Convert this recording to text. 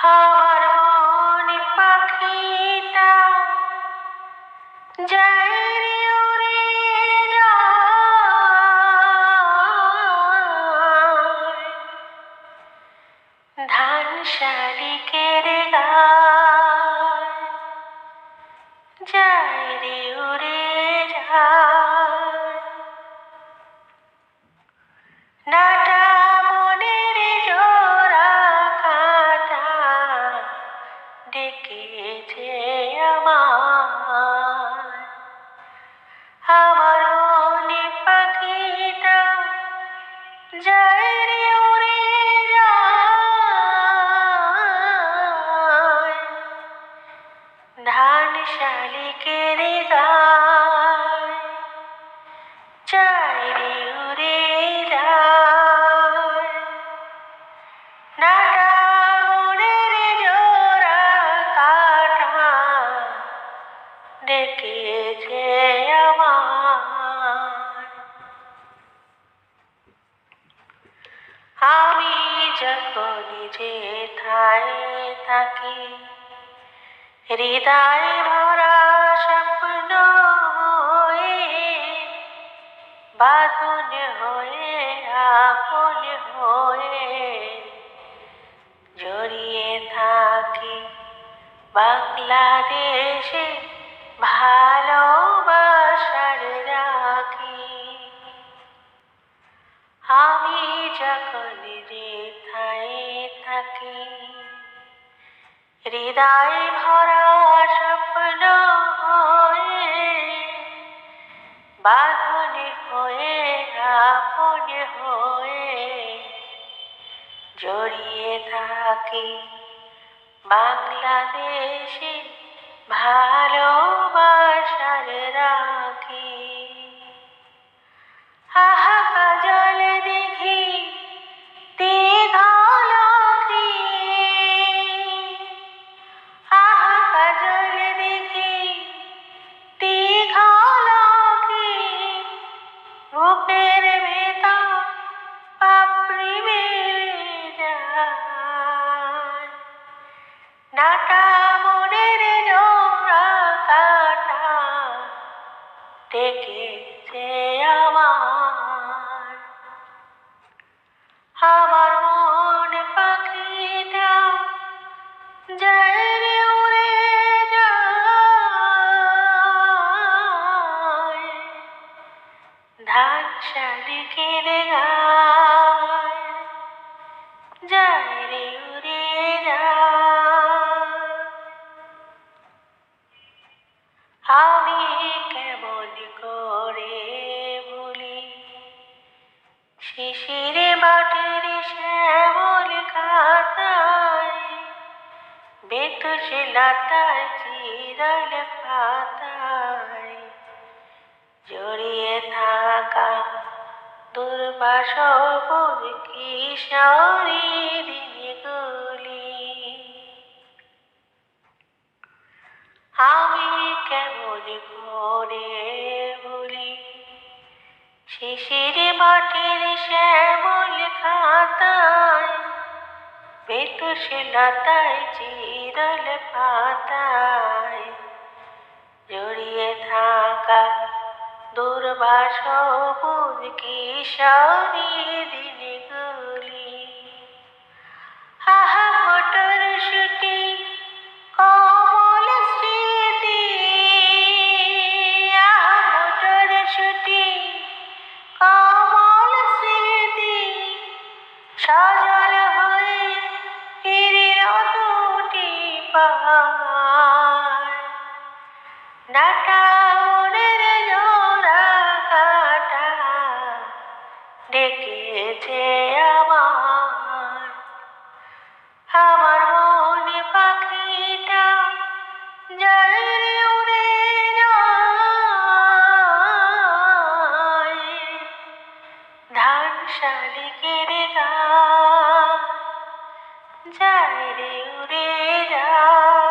আমার মন পাখিটা যায় ডেকেছে আমার। আমি যখন যেথায় থাকি, হৃদয় ভরা স্বপ্ন বাঁধন হয়ে, আপন হয়ে জড়িয়ে থাকি বাংলাদেশে। ভালোবাসার রাখি। আমি যখন যেথায় থাকি, হৃদয় ভরা স্বপ্ন হয়ে বাঁধন হয়ে, আপন হয়ে জড়িয়ে থাকি। বাংলাদেশে ভালোবাসার ডেকেছে আমার বেতুষ চিরল পাতায় জড়িয়ে থাকা দুর্বাস কিশোরী দিনগুলি আমি কেমন করে বলি? শিশির মাটির শ্যামল খাতায় বেতুষ লতায় চিরল পাতায় জড়িয়ে থাকা দুর্বাস কিশোরী দিনগুলি। আহা মোটর শুটি কমল স্মৃতি, আহা মোটর শুটি কমল স্মৃতি, সজল পায়। কাটা ডেকেছে আমার। আমার মনে পাখিটা ধান শালিকের 家里的牛的。